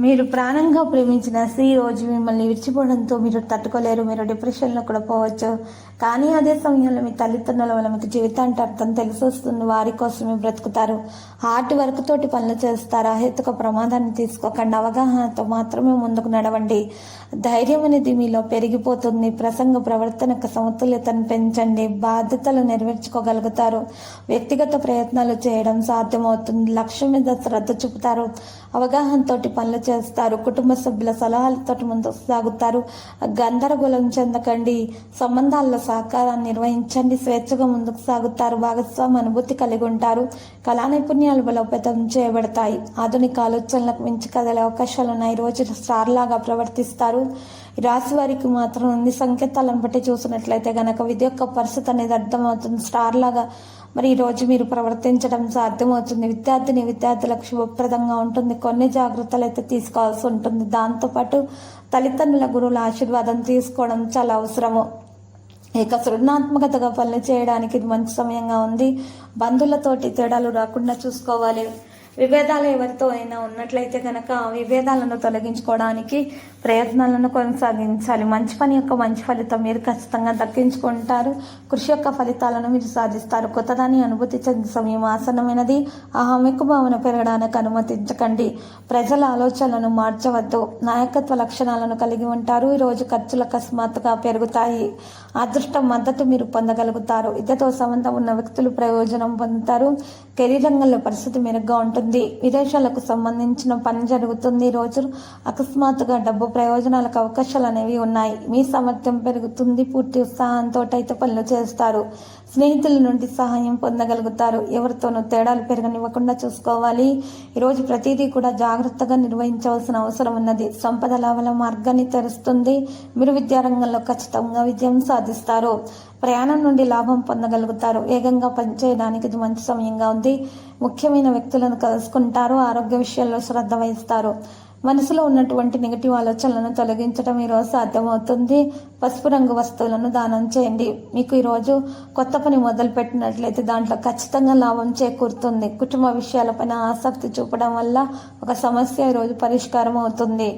మీరు ప్రాణంగా ప్రేమించిన స్త్రీ రోజు మిమ్మల్ని విడిచిపోవడంతో మీరు తట్టుకోలేరు మీరు డిప్రెషన్లో కూడా పోవచ్చు. కానీ అదే సమయంలో మీ తల్లిదండ్రుల వల్ల మీకు జీవితానికి అర్థం తెలిసి వస్తుంది వారి కోసమే బ్రతుకుతారు. హార్ట్ వర్క్ తోటి పనులు చేస్తారు? అహేతుక ప్రమాదాన్ని తీసుకోకండి. అవగాహనతో మాత్రమే ముందుకు నడవండి. ధైర్యం అనేది మీలో పెరిగిపోతుంది. ప్రసంగ ప్రవర్తనకు సమతుల్యతను పెంచండి. బాధ్యతలు నెరవేర్చుకోగలుగుతారు. వ్యక్తిగత ప్రయత్నాలు చేయడం సాధ్యమవుతుంది. లక్ష్యం మీద శ్రద్ధ చూపుతారు. అవగాహనతోటి పనులు చేస్తారు. కుటుంబ సభ్యుల సలహాలతో ముందుకు సాగుతారు. గందరగోళం చెందకండి. సంబంధాల్లో సహకారాన్ని నిర్వహించండి. స్వేచ్ఛగా ముందుకు సాగుతారు. భాగస్వామి అనుభూతి కలిగి ఉంటారు. కళా నైపుణ్యాలు బలోపేతం చేయబడతాయి. ఆధునిక ఆలోచనలకు మించి కదలే అవకాశాలు ఉన్నాయి. ఈ రోజు స్టార్ లాగా ప్రవర్తిస్తారు. రాశి వారికి మాత్రం అన్ని సంకేతాలను బట్టి చూసినట్లయితే గనక విధి యొక్క పరిస్థితి అనేది అర్థమవుతుంది. స్టార్ లాగా మరి ఈరోజు మీరు ప్రవర్తించడం సాధ్యమవుతుంది. విద్యార్థిని విద్యార్థులకు శుభప్రదంగా ఉంటుంది. కొన్ని జాగ్రత్తలు అయితే తీసుకోవాల్సి ఉంటుంది. దాంతోపాటు తల్లిదండ్రుల గురువుల ఆశీర్వాదం తీసుకోవడం చాలా అవసరము. ఇక సృజనాత్మకతగా పనులు చేయడానికి ఇది మంచి సమయంగా ఉంది. బంధువులతోటి తేడాలు రాకుండా చూసుకోవాలి. విభేదాలు ఎవరితో అయినా ఉన్నట్లయితే కనుక విభేదాలను తొలగించుకోవడానికి ప్రయత్నాలను కొనసాగించాలి. మంచి పని యొక్క మంచి ఫలితం మీరు ఖచ్చితంగా దక్కించుకుంటారు. కృషి యొక్క ఫలితాలను మీరు సాధిస్తారు. కొత్తదాన్ని అనుభూతి చెందే సమయం ఆసనమైనది ఆ హమిక భావన పెరగడానికి అనుమతించకండి. ప్రజల ఆలోచనలను మార్చవద్దు. నాయకత్వ లక్షణాలను కలిగి ఉంటారు. ఈరోజు ఖర్చులు అకస్మాత్తుగా పెరుగుతాయి. అదృష్టం మద్దతు మీరు పొందగలుగుతారు. ఇద్దరితో సంబంధం ఉన్న వ్యక్తులు ప్రయోజనం పొందుతారు. కెరీర్ రంగంలో పరిస్థితి మెరుగ్గా ఉంటుంది విదేశాలకు సంబంధించిన పని జరుగుతుంది. ఈ రోజు అకస్మాత్తుగా డబ్బు ప్రయోజనాలకు అవకాశాలు అనేవి ఉన్నాయి. మీ సామర్థ్యం పెరుగుతుంది. పూర్తి ఉత్సాహంతో అయితే పనులు చేస్తారు. స్నేహితుల నుండి సహాయం పొందగలుగుతారు. ఎవరితోనూ తేడాలు పెరగనివ్వకుండా చూసుకోవాలి. ఈరోజు ప్రతిదీ కూడా జాగ్రత్తగా నిర్వహించవలసిన అవసరం ఉన్నది. సంపద లాభాల మార్గాన్ని తెరుస్తుంది. మీరు విద్యారంగంలో ఖచ్చితంగా విజయం సాధిస్తారు. ప్రయాణం నుండి లాభం పొందగలుగుతారు. వేగంగా పనిచేయడానికి ఇది మంచి సమయంగా ఉంది. ముఖ్యమైన వ్యక్తులను కలుసుకుంటారు. ఆరోగ్య విషయాల్లో శ్రద్ధ వహిస్తారు. మనసులో ఉన్నటువంటి నెగిటివ్ ఆలోచనలను తొలగించడం ఈరోజు సాధ్యమవుతుంది. పసుపు రంగు వస్తువులను దానం చేయండి. మీకు ఈరోజు కొత్త పని మొదలు పెట్టినట్లయితే దాంట్లో ఖచ్చితంగా లాభం చేకూరుతుంది. కుటుంబ విషయాలపైన ఆసక్తి చూపడం వల్ల ఒక సమస్య ఈరోజు పరిష్కారం అవుతుంది.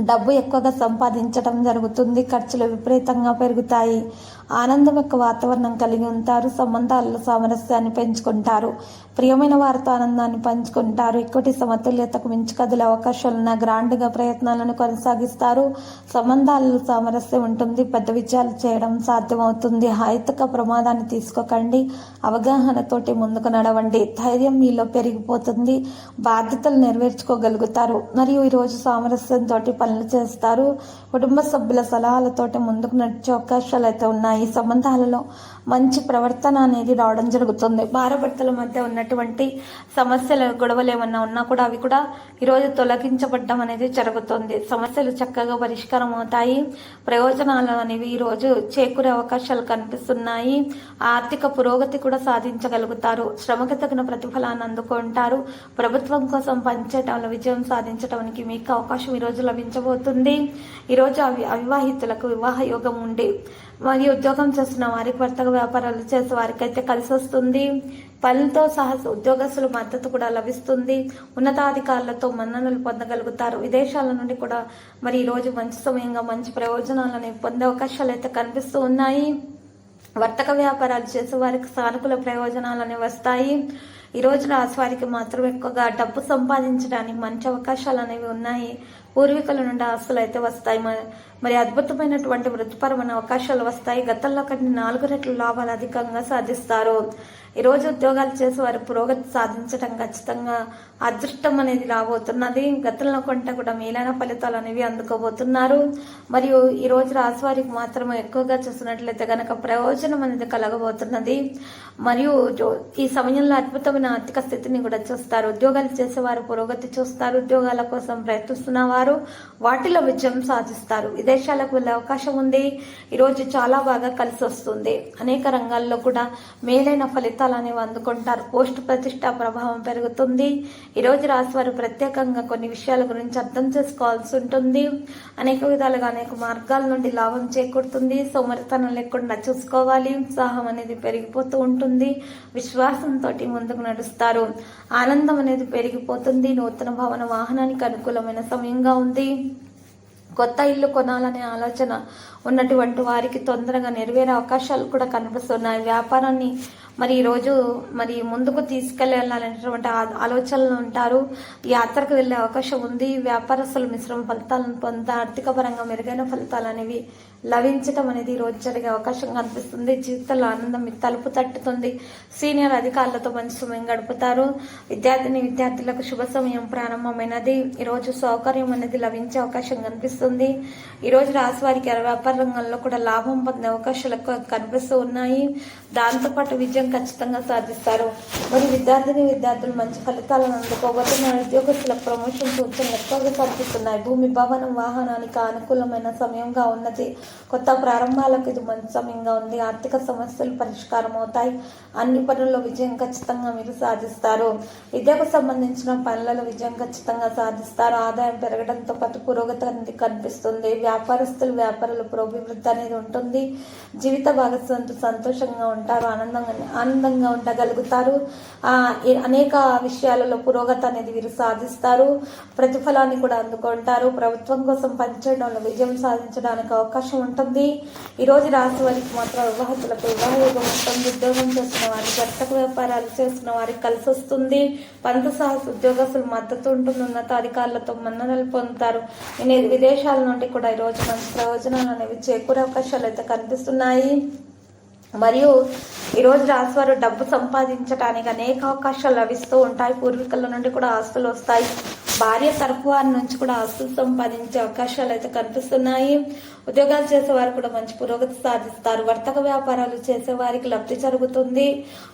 డబ్బు ఎక్కువగా సంపాదించడం జరుగుతుంది ఖర్చులు విపరీతంగా పెరుగుతాయి. ఆనందం యొక్క వాతావరణం కలిగి ఉంటారు సంబంధాలలో సామరస్యాన్ని పెంచుకుంటారు. ప్రియమైన వారితో ఆనందాన్ని పంచుకుంటారు. ఎక్కుటి సమతుల్యతకు మించి కదిలే అవకాశాలున్న గ్రాండ్గా ప్రయత్నాలను కొనసాగిస్తారు. సంబంధాలలో సామరస్యం ఉంటుంది పెద్ద విజయాలు చేయడం సాధ్యమవుతుంది. హాయితక ప్రమాదాన్ని తీసుకోకండి అవగాహనతోటి ముందుకు నడవండి. ధైర్యం మీలో పెరిగిపోతుంది బాధ్యతలు నెరవేర్చుకోగలుగుతారు. మరియు ఈరోజు సామరస్యంతో పనులు చేస్తారు. కుటుంబ సభ్యుల సలహాలతోటి ముందుకు నడిచే అవకాశాలు అయితే ఉన్నాయి. సంబంధాలలో మంచి ప్రవర్తన అనేది రావడం జరుగుతుంది. భారభర్తల మధ్య ఉన్నటువంటి సమస్యలు గొడవలు ఏమన్నా ఉన్నా కూడా అవి కూడా ఈరోజు తొలగించబడడం అనేది జరుగుతుంది. సమస్యలు చక్కగా పరిష్కారం అవుతాయి. ప్రయోజనాలు అనేవి ఈరోజు చేకూరే అవకాశాలు కనిపిస్తున్నాయి. ఆర్థిక పురోగతి కూడా సాధించగలుగుతారు. శ్రమకు తగిన ప్రతిఫలాన్ని అందుకుంటారు. ప్రభుత్వం కోసం పనిచేయటంలో విజయం సాధించడానికి మీకు అవకాశం ఈరోజు లభించబోతుంది ఈరోజు అవి అవివాహితులకు వివాహ యోగం ఉండి మరియు ఉద్యోగం చేస్తున్న వారికి వర్తక వ్యాపారాలు చేసే వారికి అయితే కలిసి వస్తుంది. పనులతో సహా ఉద్యోగస్తుల మద్దతు కూడా లభిస్తుంది. ఉన్నతాధికారులతో మన్ననలు పొందగలుగుతారు. విదేశాల నుండి కూడా మరి ఈరోజు మంచి సమయంగా మంచి ప్రయోజనాలను పొందే అవకాశాలు అయితే కనిపిస్తూ ఉన్నాయి. వర్తక వ్యాపారాలు చేసే వారికి సానుకూల ప్రయోజనాలు అనేవి వస్తాయి. ఈ రోజు రాశి వారికి మాత్రం ఎక్కువగా డబ్బు సంపాదించడానికి మంచి అవకాశాలు అనేవి ఉన్నాయి. పూర్వీకుల నుండి ఆస్తులు అయితే వస్తాయి మరి అద్భుతమైనటువంటి వృత్తిపరమైన అవకాశాలు వస్తాయి. గతంలో కంటే నాలుగు రెట్ల లాభాలు అధికంగా సాధిస్తారు. ఈరోజు ఉద్యోగాలు చేసి వారు పురోగతి సాధించడం ఖచ్చితంగా అదృష్టం అనేది రాబోతున్నది. గతంలో కంటే కూడా మేలైన ఫలితాలు అనేవి అందుకోబోతున్నారు. మరియు ఈ రోజు రాశవారికి మాత్రం ఎక్కువగా చూసినట్లయితే గనక ప్రయోజనం అనేది కలగబోతున్నది. మరియు ఈ సమయంలో అద్భుతమైన ఆర్థిక స్థితిని కూడా చూస్తారు. ఉద్యోగాలు చేసేవారు పురోగతి చూస్తారు. ఉద్యోగాల కోసం ప్రయత్నిస్తున్న వారు వాటిలో విజయం సాధిస్తారు. విదేశాలకు వెళ్ళే అవకాశం ఉంది. ఈరోజు చాలా బాగా కలిసి వస్తుంది. అనేక రంగాల్లో కూడా మేలైన ఫలితాలు అనేవి అందుకుంటారు. పోస్ట్ ప్రతిష్ట ప్రభావం పెరుగుతుంది. ఈరోజు రాశి వారు ప్రత్యేకంగా కొన్ని విషయాల గురించి అర్థం చేసుకోవాల్సి ఉంటుంది. అనేక విధాలుగా అనేక మార్గాల నుండి లాభం చేకూరుతుంది. సోమరితనం లేకుండా చూసుకోవాలి. ఉత్సాహం అనేది పెరిగిపోతూ ఉంటుంది. విశ్వాసంతో ముందుకు నడుస్తారు. ఆనందం అనేది పెరిగిపోతుంది. నూతన భవన వాహనానికి అనుకూలమైన సమయంగా ఉంది కొత్త ఇల్లు కొనాలనే ఆలోచన ఉన్నటువంటి వారికి తొందరగా నెరవేరే అవకాశాలు కూడా కనిపిస్తున్నాయి. వ్యాపారాన్ని మరి ఈరోజు మరి ముందుకు తీసుకెళ్ళాలనేటువంటి ఆ- ఆలోచనలు ఉంటారు. యాత్రకు వెళ్ళే అవకాశం ఉంది. వ్యాపారస్తులు మిశ్రమ ఫలితాలను పొంద ఆర్థిక పరంగా మెరుగైన ఫలితాలు అనేవి లభించడం అనేది రోజు జరిగే అవకాశం కనిపిస్తుంది జీవితంలో ఆనందం తలుపు తట్టుతుంది. సీనియర్ అధికారులతో మంచి సమయం గడుపుతారు. విద్యార్థిని విద్యార్థులకు శుభ సమయం ప్రారంభమైనది. ఈరోజు సౌకర్యం అనేది లభించే అవకాశం కనిపిస్తుంది. ఈరోజు రాశి వారికి వ్యాపార రంగంలో కూడా లాభం పొందే అవకాశాలు ఎక్కువ కనిపిస్తూ ఉన్నాయి. దాంతోపాటు విజయం ఖచ్చితంగా సాధిస్తారు. మరి విద్యార్థిని విద్యార్థులు మంచి ఫలితాలను అందుకోబోతున్నారు ఉద్యోగస్తులకు ప్రమోషన్ సూచనలు ఎక్కువగా కనిపిస్తున్నాయి. భూమి భవనం వాహనానికి అనుకూలమైన సమయంగా ఉన్నది. కొత్త ప్రారంభాలకు ఇది మంచి సమయంగా ఉంది. ఆర్థిక సమస్యలు పరిష్కారం అవుతాయి. అన్ని పనుల్లో విజయం ఖచ్చితంగా మీరు సాధిస్తారు. విద్యకు సంబంధించిన పనులలో విజయం ఖచ్చితంగా సాధిస్తారు. ఆదాయం పెరగడంతో పాటు పురోగతి అనేది కనిపిస్తుంది. వ్యాపారస్తులు వ్యాపారుల పురోభివృద్ధి అనేది ఉంటుంది. జీవిత భాగస్వామితో సంతోషంగా ఉంటారు ఆనందంగా ఆనందంగా ఉండగలుగుతారు. అనేక విషయాలలో పురోగతి అనేది వీరు సాధిస్తారు. ప్రతిఫలాన్ని కూడా అందుకుంటారు. ప్రభుత్వం కోసం పనిచేయడంలో విజయం సాధించడానికి అవకాశం ఉంటుంది. ఈరోజు రోజు రాశి వారికి మాత్రం వివాహితులకు వివాహయోగం ఉంటుంది ఉద్యోగం చేస్తున్న వారికి వర్తక వ్యాపారాలు చేస్తున్న వారికి కలిసి వస్తుంది. పంత సాహస ఉద్యోగస్తులు మద్దతు ఉంటుంది. ఉన్నత అధికారులతో మన్ననలు పొందుతారు. విదేశాల నుండి కూడా ఈ రోజు మంచి ప్రయోజనాలు అనేవి చేకూరే అవకాశాలు అయితే కనిపిస్తున్నాయి. మరియు ఈరోజు రాశివారు డబ్బు సంపాదించడానికి అనేక అవకాశాలు లభిస్తూ ఉంటాయి. పూర్వీకుల నుండి కూడా ఆస్తులు వస్తాయి. భార్య తరఫు వారి నుంచి కూడా ఆస్తులు సంపాదించే అవకాశాలు అయితే కనిపిస్తున్నాయి. ఉద్యోగాలు చేసేవారు కూడా మంచి పురోగతి సాధిస్తారు. వర్తక వ్యాపారాలు చేసే వారికి లబ్ధి జరుగుతుంది.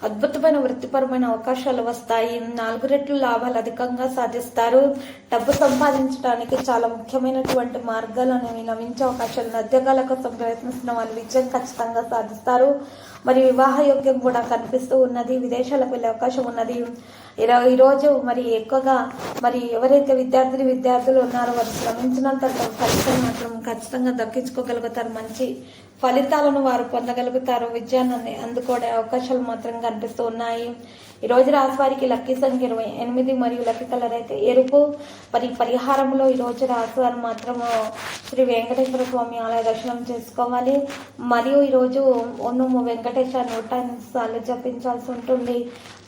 అద్భుతమైన వృత్తిపరమైన అవకాశాలు వస్తాయి. నాలుగు రెట్లు లాభాలు అధికంగా సాధిస్తారు. డబ్బు సంపాదించడానికి చాలా ముఖ్యమైనటువంటి మార్గాలు అనేవి నవించే అవకాశాలు ఉద్యోగాల కోసం ప్రయత్నిస్తున్న వాళ్ళు విజయం ఖచ్చితంగా సాధిస్తారు. మరి వివాహ యోగ్యం కూడా కనిపిస్తూ ఉన్నది విదేశాలకు వెళ్ళే అవకాశం ఉన్నది. ఈరో- ఈరోజు మరి ఎక్కువగా మరి ఎవరైతే విద్యార్థిని విద్యార్థులు ఉన్నారో వారు శ్రమించినంత ఫలితం మాత్రం ఖచ్చితంగా దక్కించుకోగలుగుతారు. మంచి ఫలితాలను వారు పొందగలుగుతారు. విజయాన్ని అందుకోవడే అవకాశాలు మాత్రం కనిపిస్తూ ఉన్నాయి. ఈ రోజు రాశి వారికి లక్కీ సంఖ్య ఇరవై ఎనిమిది మరియు లక్కీ కలర్ అయితే ఎరుపు. మరి పరిహారంలో ఈ రోజు రాశి వారు మాత్రము శ్రీ వెంకటేశ్వర స్వామి ఆలయ దర్శనం చేసుకోవాలి. మరియు ఈరోజు ఒన్ను వెంకటేశ్వర నూట సార్లు జపించాల్సి ఉంటుంది.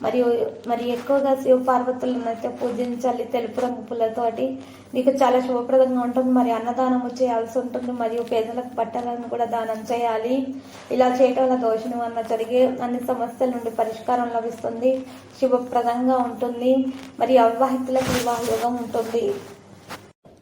మరియు మరి ఎక్కువగా శివ పార్వతులను అయితే పూజించాలి తెలుపు రంగు పూలతోటి. మీకు చాలా శుభప్రదంగా ఉంటుంది. మరి అన్నదానము చేయాల్సి ఉంటుంది. మరియు పేదలకు పట్టాలను కూడా దానం చేయాలి. ఇలా చేయటం వల్ల దోష నివారణ జరిగే అన్ని సమస్యల నుండి పరిష్కారం లభిస్తుంది. శుభప్రదంగా ఉంటుంది. మరి అవివాహితులకు వివాహ యోగం ఉంటుంది.